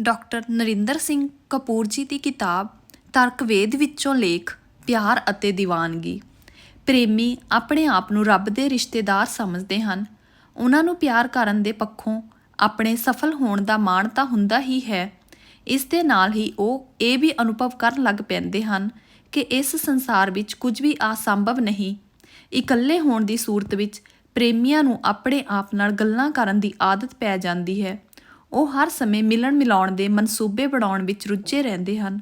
Doctor Narendra Singh Kapoor ji ਦੀ ਕਿਤਾਬ ਤਰਕਵੇਦ ਵਿੱਚੋਂ ਲੇਖ ਪਿਆਰ ਅਤੇ ਦੀਵਾਨਗੀ। ਪ੍ਰੇਮੀ ਆਪਣੇ ਆਪ ਨੂੰ ਰੱਬ ਦੇ ਰਿਸ਼ਤੇਦਾਰ ਸਮਝਦੇ ਹਨ। ਉਹਨਾਂ ਨੂੰ ਪਿਆਰ ਕਰਨ ਦੇ ਪੱਖੋਂ ਆਪਣੇ ਸਫਲ ਹੋਣ ਦਾ ਮਾਣ ਤਾਂ ਹੁੰਦਾ ਹੀ ਹੈ। ਇਸ ਦੇ ਨਾਲ ਹੀ ਉਹ ਇਹ ਵੀ ਅਨੁਭਵ ਕਰਨ ਲੱਗ ਪੈਂਦੇ ਹਨ ਕਿ ਇਸ ਸੰਸਾਰ ਵਿੱਚ ਕੁਝ ਵੀ ਅਸੰਭਵ ਨਹੀਂ। ਇਕੱਲੇ ਹੋਣ ਦੀ ਸੂਰਤ ਵਿੱਚ ਪ੍ਰੇਮੀਆਂ ਨੂੰ ਆਪਣੇ ਆਪ ਨਾਲ ਗੱਲਾਂ ਕਰਨ ਦੀ ਆਦਤ ਪੈ ਜਾਂਦੀ ਹੈ। ਉਹ ਹਰ ਸਮੇਂ ਮਿਲਣ ਮਿਲਾਉਣ ਦੇ ਮਨਸੂਬੇ ਬਣਾਉਣ ਵਿੱਚ ਰੁੱਝੇ ਰਹਿੰਦੇ ਹਨ।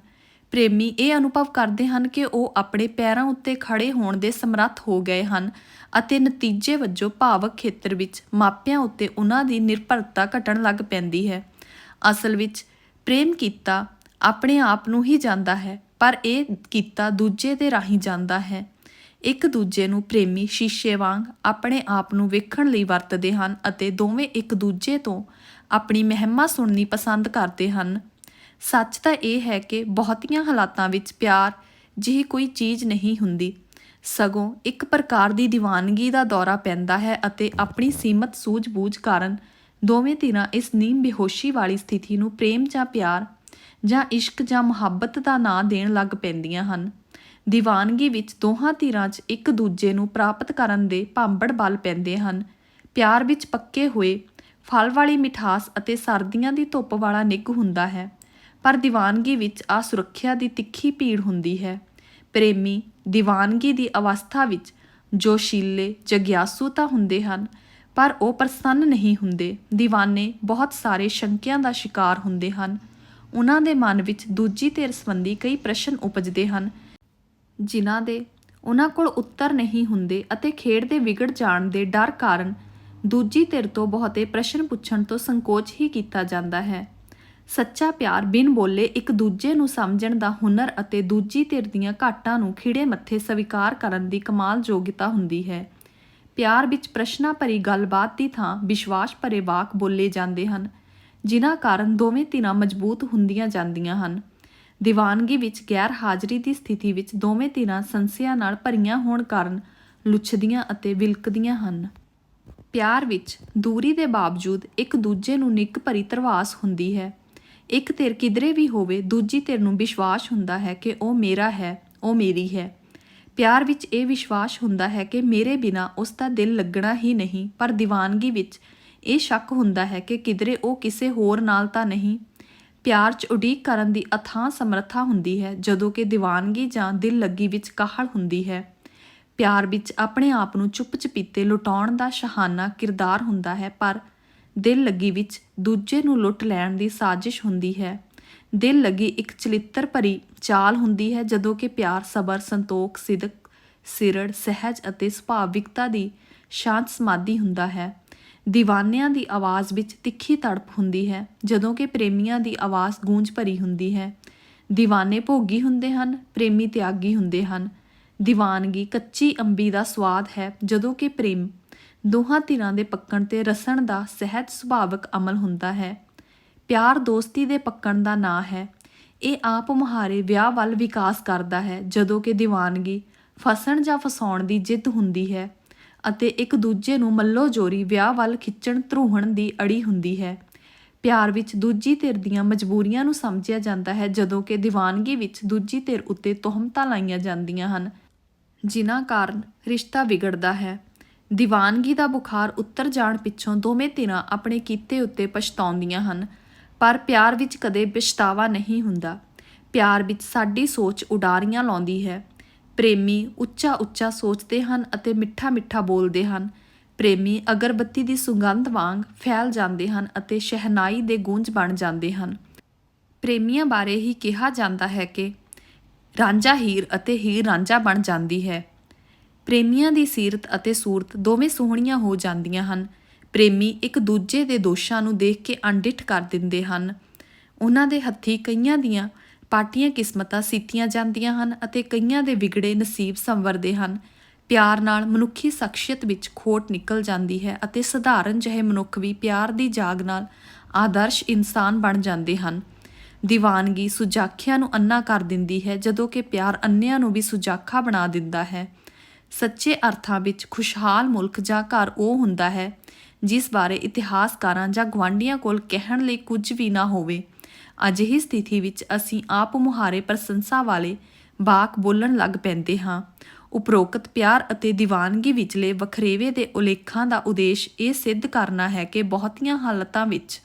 ਪ੍ਰੇਮੀ ਇਹ ਅਨੁਭਵ ਕਰਦੇ ਹਨ ਕਿ ਉਹ ਆਪਣੇ ਪੈਰਾਂ ਉੱਤੇ ਖੜੇ ਹੋਣ ਦੇ ਸਮਰੱਥ ਹੋ ਗਏ ਹਨ ਅਤੇ ਨਤੀਜੇ ਵਜੋਂ ਭਾਵਕ ਖੇਤਰ ਵਿੱਚ ਮਾਪਿਆਂ ਉੱਤੇ ਉਹਨਾਂ ਦੀ ਨਿਰਭਰਤਾ ਘਟਣ ਲੱਗ ਪੈਂਦੀ ਹੈ। ਅਸਲ ਵਿੱਚ ਪ੍ਰੇਮ ਕੀਤਾ ਆਪਣੇ ਆਪ ਨੂੰ ਹੀ ਜਾਂਦਾ ਹੈ, ਪਰ ਇਹ ਕੀਤਾ ਦੂਜੇ ਦੇ ਰਾਹੀਂ ਜਾਂਦਾ ਹੈ। ਇੱਕ ਦੂਜੇ ਨੂੰ ਪ੍ਰੇਮੀ ਸ਼ੀਸ਼ੇ ਵਾਂਗ ਆਪਣੇ ਆਪ ਨੂੰ ਵੇਖਣ ਲਈ ਵਰਤਦੇ ਹਨ ਅਤੇ ਦੋਵੇਂ ਇੱਕ ਦੂਜੇ ਤੋਂ ਆਪਣੀ ਮਹਿਮਾ ਸੁਣਨੀ ਪਸੰਦ ਕਰਦੇ ਹਨ। ਸੱਚ ਤਾਂ ਇਹ ਹੈ ਕਿ ਬਹੁਤੀਆਂ ਹਾਲਾਤਾਂ ਵਿੱਚ ਪਿਆਰ ਜਿਹੀ ਕੋਈ ਚੀਜ਼ ਨਹੀਂ ਹੁੰਦੀ। ਸਗੋਂ ਇੱਕ ਪ੍ਰਕਾਰ ਦੀ ਦੀਵਾਨਗੀ ਦਾ ਦੌਰਾ ਪੈਂਦਾ ਹੈ ਅਤੇ ਆਪਣੀ ਸੀਮਤ ਸੂਝ-ਬੂਝ ਕਾਰਨ ਦੋਵੇਂ ਧਿਰਾਂ ਇਸ ਨੀਮ ਬੇਹੋਸ਼ੀ ਵਾਲੀ ਸਥਿਤੀ ਨੂੰ ਪ੍ਰੇਮ ਜਾਂ ਪਿਆਰ ਜਾਂ ਇਸ਼ਕ ਜਾਂ ਮੁਹੱਬਤ ਦਾ ਨਾਂ ਦੇਣ ਲੱਗ ਪੈਂਦੀਆਂ ਹਨ। ਦੀਵਾਨਗੀ ਵਿੱਚ ਦੋਹਾਂ ਧਿਰਾਂ 'ਚ ਇੱਕ ਦੂਜੇ ਨੂੰ ਪ੍ਰਾਪਤ ਕਰਨ ਦੇ ਭਾਂਬੜ ਬਲ ਪੈਂਦੇ ਹਨ। ਪਿਆਰ ਵਿੱਚ ਪੱਕੇ ਹੋਏ, ਫਲ ਵਾਲੀ ਮਿਠਾਸ ਅਤੇ ਸਰਦੀਆਂ ਦੀ ਧੁੱਪ ਵਾਲਾ ਨਿੱਘ ਹੁੰਦਾ ਹੈ। ਪਰ ਦੀਵਾਨਗੀ ਵਿੱਚ ਅਸੁਰੱਖਿਆ ਦੀ ਤਿੱਖੀ ਭੀੜ ਹੁੰਦੀ ਹੈ। ਪ੍ਰੇਮੀ ਦੀਵਾਨਗੀ ਦੀ ਅਵਸਥਾ ਵਿੱਚ ਜੋਸ਼ੀਲੇ, ਜਗਿਆਸੂ ਤਾਂ ਹੁੰਦੇ ਹਨ, ਪਰ ਉਹ ਪ੍ਰਸੰਨ ਨਹੀਂ ਹੁੰਦੇ। دیਵਾਨੇ ਬਹੁਤ ਸਾਰੇ ਸ਼ੰਕਿਆਂ ਦਾ ਸ਼ਿਕਾਰ ਹੁੰਦੇ ਹਨ। ਉਹਨਾਂ ਦੇ ਮਨ ਵਿੱਚ ਦੂਜੀ ਧਿਰ ਸੰਬੰਧੀ ਕਈ ਪ੍ਰਸ਼ਨ ਉਪਜਦੇ ਹਨ। ਜਿਨ੍ਹਾਂ ਦੇ ਉਹਨਾਂ ਕੋਲ ਉੱਤਰ ਨਹੀਂ ਹੁੰਦੇ ਅਤੇ ਖੇਡ ਦੇ ਵਿਗੜ ਜਾਣ ਦੇ ਡਰ ਕਾਰਨ ਦੂਜੀ ਧਿਰ ਤੋਂ ਬਹੁਤੇ ਪ੍ਰਸ਼ਨ ਪੁੱਛਣ ਤੋਂ ਸੰਕੋਚ ਹੀ ਕੀਤਾ ਜਾਂਦਾ ਹੈ। ਸੱਚਾ ਪਿਆਰ ਬਿਨ ਬੋਲੇ ਇੱਕ ਦੂਜੇ ਨੂੰ ਸਮਝਣ ਦਾ ਹੁਨਰ ਅਤੇ ਦੂਜੀ ਧਿਰ ਦੀਆਂ ਘਾਟਾਂ ਨੂੰ ਖਿੜੇ ਮੱਥੇ ਸਵੀਕਾਰ ਕਰਨ ਦੀ ਕਮਾਲ ਯੋਗਤਾ ਹੁੰਦੀ ਹੈ। ਪਿਆਰ ਵਿੱਚ ਪ੍ਰਸ਼ਨਾਂ ਭਰੀ ਗੱਲਬਾਤ ਦੀ ਥਾਂ ਵਿਸ਼ਵਾਸ ਭਰੇ ਵਾਕ ਬੋਲੇ ਜਾਂਦੇ ਹਨ, ਜਿਨ੍ਹਾਂ ਕਾਰਨ ਦੋਵੇਂ ਧਿਰਾਂ ਮਜ਼ਬੂਤ ਹੁੰਦੀਆਂ ਜਾਂਦੀਆਂ ਹਨ। ਦੀਵਾਨਗੀ ਵਿੱਚ ਗੈਰ ਹਾਜ਼ਰੀ ਦੀ ਸਥਿਤੀ ਵਿੱਚ ਦੋਵੇਂ ਧਿਰਾਂ ਸੰਸਿਆ ਨਾਲ ਭਰੀਆਂ ਹੋਣ ਕਾਰਨ ਲੁੱਛਦੀਆਂ ਅਤੇ ਵਿਲਕਦੀਆਂ ਹਨ। ਪਿਆਰ ਵਿੱਚ ਦੂਰੀ ਦੇ ਬਾਵਜੂਦ ਇੱਕ ਦੂਜੇ ਨੂੰ ਨਿੱਕ ਭਰੀ ਤਰਵਾਸ ਹੁੰਦੀ ਹੈ। ਇੱਕ ਧਿਰ ਕਿਧਰੇ ਵੀ ਹੋਵੇ, ਦੂਜੀ ਧਿਰ ਨੂੰ ਵਿਸ਼ਵਾਸ ਹੁੰਦਾ ਹੈ ਕਿ ਉਹ ਮੇਰਾ ਹੈ, ਉਹ ਮੇਰੀ ਹੈ। ਪਿਆਰ ਵਿੱਚ ਇਹ ਵਿਸ਼ਵਾਸ ਹੁੰਦਾ ਹੈ ਕਿ ਮੇਰੇ ਬਿਨਾ ਉਸ ਦਾ ਦਿਲ ਲੱਗਣਾ ਹੀ ਨਹੀਂ, ਪਰ ਦੀਵਾਨਗੀ ਵਿੱਚ ਇਹ ਸ਼ੱਕ ਹੁੰਦਾ ਹੈ ਕਿ ਕਿਧਰੇ ਉਹ ਕਿਸੇ ਹੋਰ ਨਾਲ ਤਾਂ ਨਹੀਂ। ਪਿਆਰ 'ਚ ਉਡੀਕ ਕਰਨ ਦੀ ਅਥਾਹ ਸਮਰੱਥਾ ਹੁੰਦੀ ਹੈ, ਜਦੋਂ ਕਿ ਦੀਵਾਨਗੀ ਜਾਂ ਦਿਲ ਲੱਗੀ ਵਿੱਚ ਕਾਹਲ ਹੁੰਦੀ ਹੈ। ਪਿਆਰ ਵਿੱਚ ਆਪਣੇ ਆਪ ਨੂੰ ਚੁੱਪ ਚਪੀਤੇ ਲੁਟਾਉਣ ਦਾ ਸ਼ਹਾਨਾ ਕਿਰਦਾਰ ਹੁੰਦਾ ਹੈ, ਪਰ ਦਿਲ ਲੱਗੀ ਵਿੱਚ ਦੂਜੇ ਨੂੰ ਲੁੱਟ ਲੈਣ ਦੀ ਸਾਜ਼ਿਸ਼ ਹੁੰਦੀ ਹੈ। ਦਿਲ ਲੱਗੀ ਇੱਕ ਚਲਿੱਤਰ ਭਰੀ ਚਾਲ ਹੁੰਦੀ ਹੈ, ਜਦੋਂ ਕਿ ਪਿਆਰ, ਸਬਰ, ਸੰਤੋਖ, ਸਿਦਕ, ਸਿਰੜ, ਸਹਿਜ ਅਤੇ ਸੁਭਾਵਿਕਤਾ ਦੀ ਸ਼ਾਂਤ ਸਮਾਧੀ ਹੁੰਦਾ ਹੈ। ਦੀਵਾਨਿਆਂ ਦੀ ਆਵਾਜ਼ ਵਿੱਚ ਤਿੱਖੀ ਤੜਪ ਹੁੰਦੀ ਹੈ, ਜਦੋਂ ਕਿ ਪ੍ਰੇਮੀਆਂ ਦੀ ਆਵਾਜ਼ ਗੂੰਜ ਭਰੀ ਹੁੰਦੀ ਹੈ। ਦੀਵਾਨੇ ਭੋਗੀ ਹੁੰਦੇ ਹਨ, ਪ੍ਰੇਮੀ ਤਿਆਗੀ ਹੁੰਦੇ ਹਨ। ਦੀਵਾਨਗੀ ਕੱਚੀ ਅੰਬੀ ਦਾ ਸਵਾਦ ਹੈ, ਜਦੋਂ ਕਿ ਪ੍ਰੇਮ। ਦੋਹਾਂ ਧਿਰਾਂ ਦੇ ਪੱਕਣ ਤੇ ਰਸਣ ਦਾ ਸਹਿਜ ਸੁਭਾਵਕ ਅਮਲ ਹੁੰਦਾ ਹੈ। ਪਿਆਰ ਦੋਸਤੀ ਦੇ ਪੱਕਣ ਦਾ ਨਾਂ ਹੈ। ਇਹ ਆਪ ਮੁਹਾਰੇ ਵਿਆਹ ਵੱਲ ਵਿਕਾਸ ਕਰਦਾ ਹੈ, ਜਦੋਂ ਕਿ ਦੀਵਾਨਗੀ ਫਸਣ ਜਾਂ ਫਸਾਉਣ ਦੀ ਜਿੱਦ ਹੁੰਦੀ ਹੈ। ਅਤੇ ਇੱਕ ਦੂਜੇ ਨੂੰ ਮੱਲੋ ਜੋਰੀ ਵਿਆਹ ਵੱਲ ਖਿੱਚਣ ਧਰੂਹਣ ਦੀ ਅੜੀ ਹੁੰਦੀ ਹੈ। ਪਿਆਰ ਵਿੱਚ ਦੂਜੀ ਧਿਰ ਦੀਆਂ ਮਜਬੂਰੀਆਂ ਨੂੰ ਸਮਝਿਆ ਜਾਂਦਾ ਹੈ, ਜਦੋਂ ਕਿ ਦੀਵਾਨਗੀ ਵਿੱਚ ਦੂਜੀ ਧਿਰ ਉੱਤੇ ਤੋਹਮਤਾਂ ਲਾਈਆਂ ਜਾਂਦੀਆਂ ਹਨ, ਜਿਨ੍ਹਾਂ ਕਾਰਨ ਰਿਸ਼ਤਾ ਵਿਗੜਦਾ ਹੈ। ਦੀਵਾਨਗੀ ਦਾ ਬੁਖਾਰ ਉੱਤਰ ਜਾਣ ਪਿੱਛੋਂ ਦੋਵੇਂ ਧਿਰਾਂ ਆਪਣੇ ਕੀਤੇ ਉੱਤੇ ਪਛਤਾਉਂਦੀਆਂ ਹਨ, ਪਰ ਪਿਆਰ ਵਿੱਚ ਕਦੇ ਪਛਤਾਵਾ ਨਹੀਂ ਹੁੰਦਾ। ਪਿਆਰ ਵਿੱਚ ਸਾਡੀ ਸੋਚ ਉਡਾਰੀਆਂ ਲਾਉਂਦੀ ਹੈ। ਪ੍ਰੇਮੀ ਉੱਚਾ ਉੱਚਾ ਸੋਚਦੇ ਹਨ ਅਤੇ ਮਿੱਠਾ ਮਿੱਠਾ ਬੋਲਦੇ ਹਨ। ਪ੍ਰੇਮੀ ਅਗਰਬੱਤੀ ਦੀ ਸੁਗੰਧ ਵਾਂਗ ਫੈਲ ਜਾਂਦੇ ਹਨ ਅਤੇ ਸ਼ਹਿਨਾਈ ਦੇ ਗੂੰਜ ਬਣ ਜਾਂਦੇ ਹਨ। ਪ੍ਰੇਮੀਆਂ ਬਾਰੇ ਹੀ ਕਿਹਾ ਜਾਂਦਾ ਹੈ ਕਿ ਰਾਂਝਾ ਹੀਰ ਅਤੇ ਹੀਰ ਰਾਂਝਾ ਬਣ ਜਾਂਦੀ ਹੈ। ਪ੍ਰੇਮੀਆਂ ਦੀ ਸੀਰਤ ਅਤੇ ਸੂਰਤ ਦੋਵੇਂ ਸੋਹਣੀਆਂ ਹੋ ਜਾਂਦੀਆਂ ਹਨ। ਪ੍ਰੇਮੀ ਇੱਕ ਦੂਜੇ ਦੇ ਦੋਸ਼ਾਂ ਨੂੰ ਦੇਖ ਕੇ ਅਣਡਿੱਠ ਕਰ ਦਿੰਦੇ ਹਨ। ਉਹਨਾਂ ਦੇ ਹੱਥੀ ਕਈਆਂ ਦੀਆਂ ਪਾਟੀਆਂ ਕਿਸਮਤਾਂ ਸੀਤੀਆਂ ਜਾਂਦੀਆਂ ਹਨ ਅਤੇ ਕਈਆਂ ਦੇ ਵਿਗੜੇ ਨਸੀਬ ਸੰਵਰਦੇ ਹਨ। ਪਿਆਰ ਨਾਲ ਮਨੁੱਖੀ ਸ਼ਖਸੀਅਤ ਵਿੱਚ ਖੋਟ ਨਿਕਲ ਜਾਂਦੀ ਹੈ ਅਤੇ ਸਧਾਰਨ ਜਿਹੇ ਮਨੁੱਖ ਵੀ ਪਿਆਰ ਦੀ ਜਾਗ ਨਾਲ ਆਦਰਸ਼ ਇਨਸਾਨ ਬਣ ਜਾਂਦੇ ਹਨ। ਦੀਵਾਨਗੀ ਸੁਜਾਖਿਆਂ ਨੂੰ ਅੰਨਾ ਕਰ ਦਿੰਦੀ ਹੈ, ਜਦੋਂ ਕਿ ਪਿਆਰ ਅੰਨਿਆਂ ਨੂੰ ਵੀ ਸੁਜਾਖਾ ਬਣਾ ਦਿੰਦਾ ਹੈ। ਸੱਚੇ ਅਰਥਾਂ ਵਿੱਚ ਖੁਸ਼ਹਾਲ ਮੁਲਕ ਜਾਂ ਘਰ ਉਹ ਹੁੰਦਾ ਹੈ, ਜਿਸ ਬਾਰੇ ਇਤਿਹਾਸਕਾਰਾਂ ਜਾਂ ਗਵਾਂਢੀਆਂ ਕੋਲ ਕਹਿਣ ਲਈ ਕੁਝ ਵੀ ਨਾ ਹੋਵੇ। ਅਜਿਹੀ ਸਥਿਤੀ ਵਿੱਚ ਅਸੀਂ ਆਪ ਮੁਹਾਰੇ ਪ੍ਰਸ਼ੰਸਾ ਵਾਲੇ ਬਾਕ ਬੋਲਣ ਲੱਗ ਪੈਂਦੇ ਹਾਂ। ਉਪਰੋਕਤ ਪਿਆਰ ਅਤੇ ਦੀਵਾਨਗੀ ਵਿਚਲੇ ਵਖਰੇਵੇ ਦੇ ਉਲੇਖਾਂ ਦਾ ਉਦੇਸ਼ ਇਹ ਸਿੱਧ ਕਰਨਾ ਹੈ ਕਿ ਬਹੁਤੀਆਂ ਹਾਲਤਾਂ ਵਿੱਚ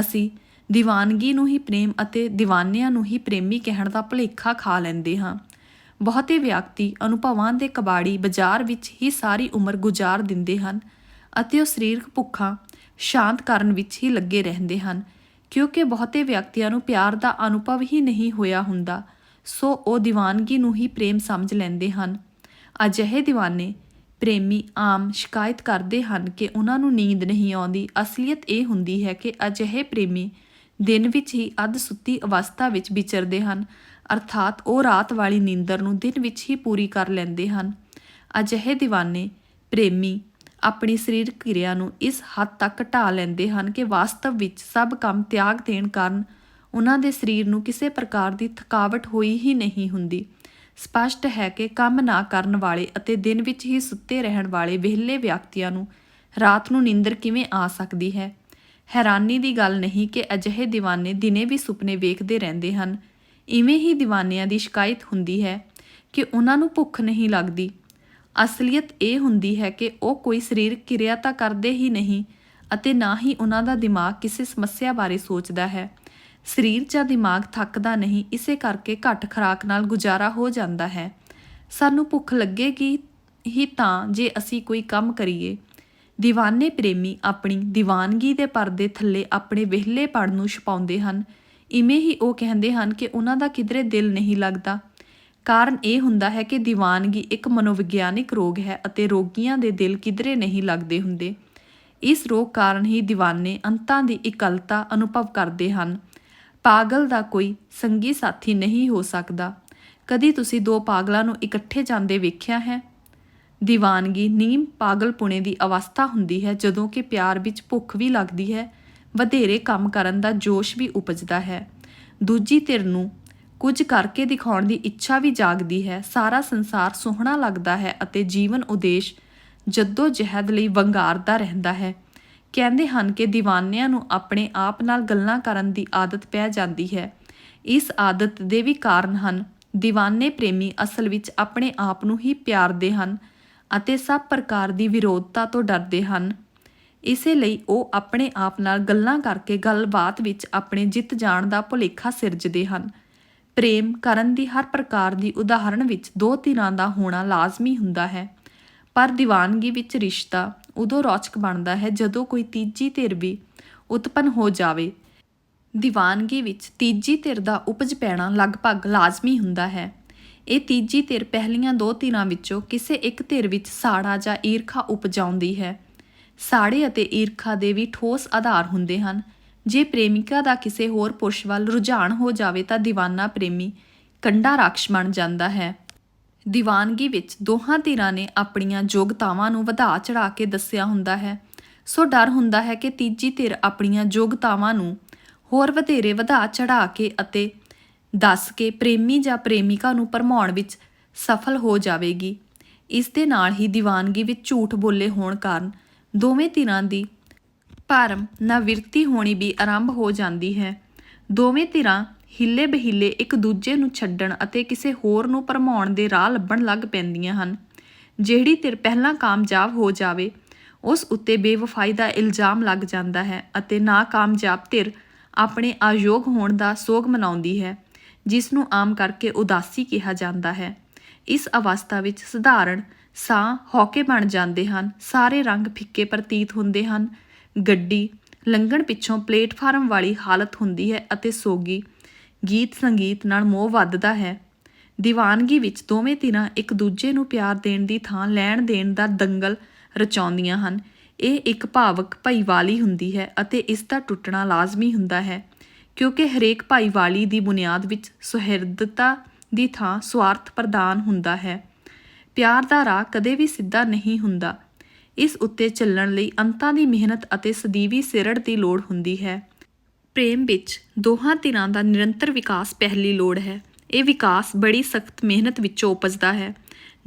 ਅਸੀਂ ਦੀਵਾਨਗੀ ਨੂੰ ਹੀ ਪ੍ਰੇਮ ਅਤੇ ਦੀਵਾਨਿਆਂ ਨੂੰ ਹੀ ਪ੍ਰੇਮੀ ਕਹਿਣ ਦਾ ਭੁਲੇਖਾ ਖਾ ਲੈਂਦੇ ਹਾਂ। ਬਹੁਤੇ ਵਿਅਕਤੀ ਅਨੁਭਵਾਂ ਦੇ ਕਬਾੜੀ ਬਾਜ਼ਾਰ ਵਿੱਚ ਹੀ ਸਾਰੀ ਉਮਰ ਗੁਜ਼ਾਰ ਦਿੰਦੇ ਹਨ ਅਤੇ ਉਹ ਸਰੀਰਕ ਭੁੱਖਾਂ ਸ਼ਾਂਤ ਕਰਨ ਵਿੱਚ ਹੀ ਲੱਗੇ ਰਹਿੰਦੇ ਹਨ। ਕਿਉਂਕਿ ਬਹੁਤੇ ਵਿਅਕਤੀਆਂ ਨੂੰ ਪਿਆਰ ਦਾ ਅਨੁਭਵ ਹੀ ਨਹੀਂ ਹੋਇਆ ਹੁੰਦਾ, ਸੋ ਉਹ دیਵਾਨਗੀ ਨੂੰ ਹੀ ਪ੍ਰੇਮ ਸਮਝ ਲੈਂਦੇ ਹਨ। ਅਜਿਹੇ دیਵਾਨੇ ਪ੍ਰੇਮੀ ਆਮ ਸ਼ਿਕਾਇਤ ਕਰਦੇ ਹਨ ਕਿ ਉਹਨਾਂ ਨੂੰ ਨੀਂਦ ਨਹੀਂ ਆਉਂਦੀ। ਅਸਲੀਅਤ ਇਹ ਹੁੰਦੀ ਹੈ ਕਿ ਅਜਿਹੇ ਪ੍ਰੇਮੀ ਦਿਨ ਵਿੱਚ ਹੀ ਅੱਧ ਸੁੱਤੀ ਅਵਸਥਾ ਵਿੱਚ ਵਿਚਰਦੇ ਹਨ, ਅਰਥਾਤ ਉਹ ਰਾਤ ਵਾਲੀ ਨੀਂਦਰ ਨੂੰ ਦਿਨ ਵਿੱਚ ਹੀ ਪੂਰੀ ਕਰ ਲੈਂਦੇ ਹਨ। ਅਜਿਹੇ دیਵਾਨੇ ਪ੍ਰੇਮੀ ਆਪਣੀ ਸਰੀਰਕ ਕਿਰਿਆ ਨੂੰ ਇਸ ਹੱਦ ਤੱਕ ਘਟਾ ਲੈਂਦੇ ਹਨ ਕਿ ਵਾਸਤਵ ਵਿੱਚ ਸਭ ਕੰਮ ਤਿਆਗ ਦੇਣ ਕਾਰਨ ਉਹਨਾਂ ਦੇ ਸਰੀਰ ਨੂੰ ਕਿਸੇ ਪ੍ਰਕਾਰ ਦੀ ਥਕਾਵਟ ਹੋਈ ਹੀ ਨਹੀਂ ਹੁੰਦੀ। ਸਪਸ਼ਟ ਹੈ ਕਿ ਕੰਮ ਨਾ ਕਰਨ ਵਾਲੇ ਅਤੇ ਦਿਨ ਵਿੱਚ ਹੀ ਸੁੱਤੇ ਰਹਿਣ ਵਾਲੇ ਵਿਹਲੇ ਵਿਅਕਤੀਆਂ ਨੂੰ ਰਾਤ ਨੂੰ ਨੀਂਦਰ ਕਿਵੇਂ ਆ ਸਕਦੀ ਹੈ? ਹੈਰਾਨੀ ਦੀ ਗੱਲ ਨਹੀਂ ਕਿ ਅਜਿਹੇ دیਵਾਨੇ ਦਿਨੇ ਵੀ ਸੁਪਨੇ ਵੇਖਦੇ ਰਹਿੰਦੇ ਹਨ। ਇਵੇਂ ਹੀ دیਵਾਨਿਆਂ ਦੀ ਸ਼ਿਕਾਇਤ ਹੁੰਦੀ ਹੈ ਕਿ ਉਹਨਾਂ ਨੂੰ ਭੁੱਖ ਨਹੀਂ ਲੱਗਦੀ। ਅਸਲੀਅਤ ਇਹ ਹੁੰਦੀ ਹੈ ਕਿ ਉਹ ਕੋਈ ਸਰੀਰਕ ਕਿਰਿਆ ਤਾਂ ਕਰਦੇ ਹੀ ਨਹੀਂ ਅਤੇ ਨਾ ਹੀ ਉਹਨਾਂ ਦਾ ਦਿਮਾਗ ਕਿਸੇ ਸਮੱਸਿਆ ਬਾਰੇ ਸੋਚਦਾ ਹੈ। ਸਰੀਰ ਜਾਂ ਦਿਮਾਗ ਥੱਕਦਾ ਨਹੀਂ, ਇਸੇ ਕਰਕੇ ਘੱਟ ਖੁਰਾਕ ਨਾਲ ਗੁਜ਼ਾਰਾ ਹੋ ਜਾਂਦਾ ਹੈ। ਸਾਨੂੰ ਭੁੱਖ ਲੱਗੇਗੀ ਹੀ ਤਾਂ ਜੇ ਅਸੀਂ ਕੋਈ ਕੰਮ ਕਰੀਏ। دیਵਾਨੇ ਪ੍ਰੇਮੀ ਆਪਣੀ ਦੀਵਾਨਗੀ ਦੇ ਪਰਦੇ ਥੱਲੇ ਆਪਣੇ ਵਿਹਲੇਪਣ ਨੂੰ ਛੁਪਾਉਂਦੇ ਹਨ। ਇਵੇਂ ਹੀ ਉਹ ਕਹਿੰਦੇ ਹਨ ਕਿ ਉਹਨਾਂ ਦਾ ਕਿਧਰੇ ਦਿਲ ਨਹੀਂ ਲੱਗਦਾ। ਕਾਰਨ ਇਹ ਹੁੰਦਾ ਹੈ ਕਿ ਦੀਵਾਨਗੀ ਇੱਕ ਮਨੋਵਿਗਿਆਨਿਕ ਰੋਗ ਹੈ ਅਤੇ ਰੋਗੀਆਂ ਦੇ ਦਿਲ ਕਿਧਰੇ ਨਹੀਂ ਲੱਗਦੇ ਹੁੰਦੇ। ਇਸ ਰੋਗ ਕਾਰਨ ਹੀ دیਵਾਨੇ ਅੰਤਾਂ ਦੀ ਇਕਲਤਾ ਅਨੁਭਵ ਕਰਦੇ ਹਨ। ਪਾਗਲ ਦਾ ਕੋਈ ਸੰਗੀ ਸਾਥੀ ਨਹੀਂ ਹੋ ਸਕਦਾ। ਕਦੀ ਤੁਸੀਂ ਦੋ ਪਾਗਲਾਂ ਨੂੰ ਇਕੱਠੇ ਜਾਂਦੇ ਵੇਖਿਆ ਹੈ? ਦੀਵਾਨਗੀ ਨੀਮ ਪਾਗਲਪੁਣੇ ਦੀ ਅਵਸਥਾ ਹੁੰਦੀ ਹੈ ਜਦੋਂ ਕਿ ਪਿਆਰ ਵਿੱਚ ਭੁੱਖ ਵੀ ਲੱਗਦੀ ਹੈ। ਵਧੇਰੇ ਕੰਮ ਕਰਨ ਦਾ ਜੋਸ਼ ਵੀ ਉਪਜਦਾ ਹੈ। ਦੂਜੀ ਧਿਰ ਨੂੰ ਕੁਝ ਕਰਕੇ ਦਿਖਾਉਣ ਦੀ ਇੱਛਾ ਵੀ ਜਾਗਦੀ ਹੈ। ਸਾਰਾ ਸੰਸਾਰ ਸੋਹਣਾ ਲੱਗਦਾ ਹੈ ਅਤੇ ਜੀਵਨ ਉਦੇਸ਼ ਜੱਦੋ ਜਹਿਦ ਲਈ ਵੰਗਾਰਦਾ ਰਹਿੰਦਾ ਹੈ। ਕਹਿੰਦੇ ਹਨ ਕਿ دیਵਾਨਿਆਂ ਨੂੰ ਆਪਣੇ ਆਪ ਨਾਲ ਗੱਲਾਂ ਕਰਨ ਦੀ ਆਦਤ ਪੈ ਜਾਂਦੀ ਹੈ। ਇਸ ਆਦਤ ਦੇ ਵੀ ਕਾਰਨ ਹਨ। دیਵਾਨੇ ਪ੍ਰੇਮੀ ਅਸਲ ਵਿੱਚ ਆਪਣੇ ਆਪ ਨੂੰ ਹੀ ਪਿਆਰਦੇ ਹਨ ਅਤੇ ਸਭ ਪ੍ਰਕਾਰ ਦੀ ਵਿਰੋਧਤਾ ਤੋਂ ਡਰਦੇ ਹਨ। ਇਸੇ ਲਈ ਉਹ ਆਪਣੇ ਆਪ ਨਾਲ ਗੱਲਾਂ ਕਰਕੇ ਗੱਲਬਾਤ ਵਿੱਚ ਆਪਣੇ ਜਿੱਤ ਜਾਣ ਦਾ ਭੁਲੇਖਾ ਸਿਰਜਦੇ ਹਨ। ਪ੍ਰੇਮ ਕਰਨ ਦੀ ਹਰ ਪ੍ਰਕਾਰ ਦੀ ਉਦਾਹਰਣ ਵਿੱਚ ਦੋ ਧਿਰਾਂ ਦਾ ਹੋਣਾ ਲਾਜ਼ਮੀ ਹੁੰਦਾ ਹੈ। ਪਰ ਦੀਵਾਨਗੀ ਵਿੱਚ ਰਿਸ਼ਤਾ ਉਦੋਂ ਰੌਚਕ ਬਣਦਾ ਹੈ ਜਦੋਂ ਕੋਈ ਤੀਜੀ ਧਿਰ ਵੀ ਉਤਪੰਨ ਹੋ ਜਾਵੇ। ਦੀਵਾਨਗੀ ਵਿੱਚ ਤੀਜੀ ਧਿਰ ਦਾ ਉਪਜ ਪੈਣਾ ਲਗਭਗ ਲਾਜ਼ਮੀ ਹੁੰਦਾ ਹੈ। ਇਹ ਤੀਜੀ ਧਿਰ ਪਹਿਲੀਆਂ ਦੋ ਧਿਰਾਂ ਵਿੱਚੋਂ ਕਿਸੇ ਇੱਕ ਧਿਰ ਵਿੱਚ ਸਾੜਾ ਜਾਂ ਈਰਖਾ ਉਪਜਾਉਂਦੀ ਹੈ। ਸਾੜੇ ਅਤੇ ਈਰਖਾ ਦੇ ਵੀ ਠੋਸ ਆਧਾਰ ਹੁੰਦੇ ਹਨ। ਜੇ ਪ੍ਰੇਮਿਕਾ ਦਾ ਕਿਸੇ ਹੋਰ ਪੁਰਸ਼ ਵੱਲ ਰੁਝਾਨ ਹੋ ਜਾਵੇ ਤਾਂ دیਵਾਨਾ ਪ੍ਰੇਮੀ ਕੰਡਾ ਰਾਖਸ਼ ਬਣ ਜਾਂਦਾ ਹੈ। ਦੀਵਾਨਗੀ ਵਿੱਚ ਦੋਹਾਂ ਧਿਰਾਂ ਨੇ ਆਪਣੀਆਂ ਯੋਗਤਾਵਾਂ ਨੂੰ ਵਧਾ ਚੜਾ ਕੇ ਦੱਸਿਆ ਹੁੰਦਾ ਹੈ। ਸੋ ਡਰ ਹੁੰਦਾ ਹੈ ਕਿ ਤੀਜੀ ਧਿਰ ਆਪਣੀਆਂ ਯੋਗਤਾਵਾਂ ਨੂੰ ਹੋਰ ਵਧੇਰੇ ਵਧਾ ਚੜਾ ਕੇ ਅਤੇ ਦੱਸ ਕੇ ਪ੍ਰੇਮੀ ਜਾਂ ਪ੍ਰੇਮਿਕਾ ਨੂੰ ਭਰਮਾਉਣ ਵਿੱਚ ਸਫਲ ਹੋ ਜਾਵੇਗੀ। ਇਸ ਦੇ ਨਾਲ ਹੀ ਦੀਵਾਨਗੀ ਵਿੱਚ ਝੂਠ ਬੋਲੇ ਹੋਣ ਕਾਰਨ ਦੋਵੇਂ ਧਿਰਾਂ ਦੀ ਭਰਮ ਨਵਿਰਤੀ ਹੋਣੀ ਵੀ ਆਰੰਭ ਹੋ ਜਾਂਦੀ ਹੈ। ਦੋਵੇਂ ਧਿਰਾਂ ਹਿੱਲੇ ਬਹਿੱਲੇ ਇੱਕ ਦੂਜੇ ਨੂੰ ਛੱਡਣ ਅਤੇ ਕਿਸੇ ਹੋਰ ਨੂੰ ਭਰਮਾਉਣ ਦੇ ਰਾਹ ਲੱਭਣ ਲੱਗ ਪੈਂਦੀਆਂ ਹਨ। ਜਿਹੜੀ ਧਿਰ ਪਹਿਲਾਂ ਕਾਮਯਾਬ ਹੋ ਜਾਵੇ, ਉਸ ਉੱਤੇ ਬੇਵਫਾਈ ਦਾ ਇਲਜ਼ਾਮ ਲੱਗ ਜਾਂਦਾ ਹੈ ਅਤੇ ਨਾਕਾਮਯਾਬ ਧਿਰ ਆਪਣੇ ਅਯੋਗ ਹੋਣ ਦਾ ਸੋਗ ਮਨਾਉਂਦੀ ਹੈ, ਜਿਸ ਨੂੰ ਆਮ ਕਰਕੇ ਉਦਾਸੀ ਕਿਹਾ ਜਾਂਦਾ ਹੈ। ਇਸ ਅਵਸਥਾ ਵਿੱਚ ਸਧਾਰਨ ਸਾਹ ਹੌਕੇ ਬਣ ਜਾਂਦੇ ਹਨ, ਸਾਰੇ ਰੰਗ ਫਿੱਕੇ ਪ੍ਰਤੀਤ ਹੁੰਦੇ ਹਨ। ਗੱਡੀ ਲੰਘਣ ਪਿੱਛੋਂ ਪਲੇਟਫਾਰਮ ਵਾਲੀ ਹਾਲਤ ਹੁੰਦੀ ਹੈ ਅਤੇ ਸੋਗੀ ਗੀਤ ਸੰਗੀਤ ਨਾਲ ਮੋਹ ਵੱਧਦਾ ਹੈ। ਦੀਵਾਨਗੀ ਵਿੱਚ ਦੋਵੇਂ ਧਿਰਾਂ ਇੱਕ ਦੂਜੇ ਨੂੰ ਪਿਆਰ ਦੇਣ ਦੀ ਥਾਂ ਲੈਣ ਦੇਣ ਦਾ ਦੰਗਲ ਰਚਾਉਂਦੀਆਂ ਹਨ। ਇਹ ਇੱਕ ਭਾਵਕ ਭਾਈਵਾਲੀ ਹੁੰਦੀ ਹੈ ਅਤੇ ਇਸ ਦਾ ਟੁੱਟਣਾ ਲਾਜ਼ਮੀ ਹੁੰਦਾ ਹੈ, ਕਿਉਂਕਿ ਹਰੇਕ ਭਾਈਵਾਲੀ ਦੀ ਬੁਨਿਆਦ ਵਿੱਚ ਸੁਹਿਰਦਤਾ ਦੀ ਥਾਂ ਸਵਾਰਥ ਪ੍ਰਦਾਨ ਹੁੰਦਾ ਹੈ। ਪਿਆਰ ਦਾ ਰਾਹ ਕਦੇ ਵੀ ਸਿੱਧਾ ਨਹੀਂ ਹੁੰਦਾ। ਇਸ ਉੱਤੇ ਚੱਲਣ ਲਈ ਅੰਤਾਂ ਦੀ ਮਿਹਨਤ ਅਤੇ ਸਦੀਵੀ ਸਿਰੜ ਦੀ ਲੋੜ ਹੁੰਦੀ ਹੈ। ਪ੍ਰੇਮ ਵਿੱਚ ਦੋਹਾਂ ਧਿਰਾਂ ਦਾ ਨਿਰੰਤਰ ਵਿਕਾਸ ਪਹਿਲੀ ਲੋੜ ਹੈ। ਇਹ ਵਿਕਾਸ ਬੜੀ ਸਖਤ ਮਿਹਨਤ ਵਿੱਚੋਂ ਉਪਜਦਾ ਹੈ।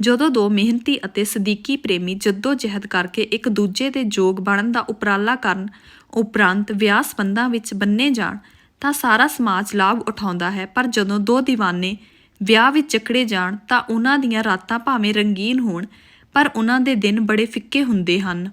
ਜਦੋਂ ਦੋ ਮਿਹਨਤੀ ਅਤੇ ਸਦੀਕੀ ਪ੍ਰੇਮੀ ਜਹਿਦ ਕਰਕੇ ਇੱਕ ਦੂਜੇ ਦੇ ਜੋਗ ਬਣਨ ਦਾ ਉਪਰਾਲਾ ਕਰਨ ਉਪਰੰਤ ਵਿਆਹ ਸੰਬੰਧਾਂ ਵਿੱਚ ਬੰਨੇ ਜਾਣ, ਤਾਂ ਸਾਰਾ ਸਮਾਜ ਲਾਭ ਉਠਾਉਂਦਾ ਹੈ। ਪਰ ਜਦੋਂ ਦੋ دیਵਾਨੇ ਵਿਆਹ ਵਿੱਚ ਜਕੜੇ ਜਾਣ, ਤਾਂ ਉਹਨਾਂ ਦੀਆਂ ਰਾਤਾਂ ਭਾਵੇਂ ਰੰਗੀਨ ਹੋਣ ਪਰ ਉਹਨਾਂ ਦੇ ਦਿਨ ਬੜੇ ਫਿੱਕੇ ਹੁੰਦੇ ਹਨ।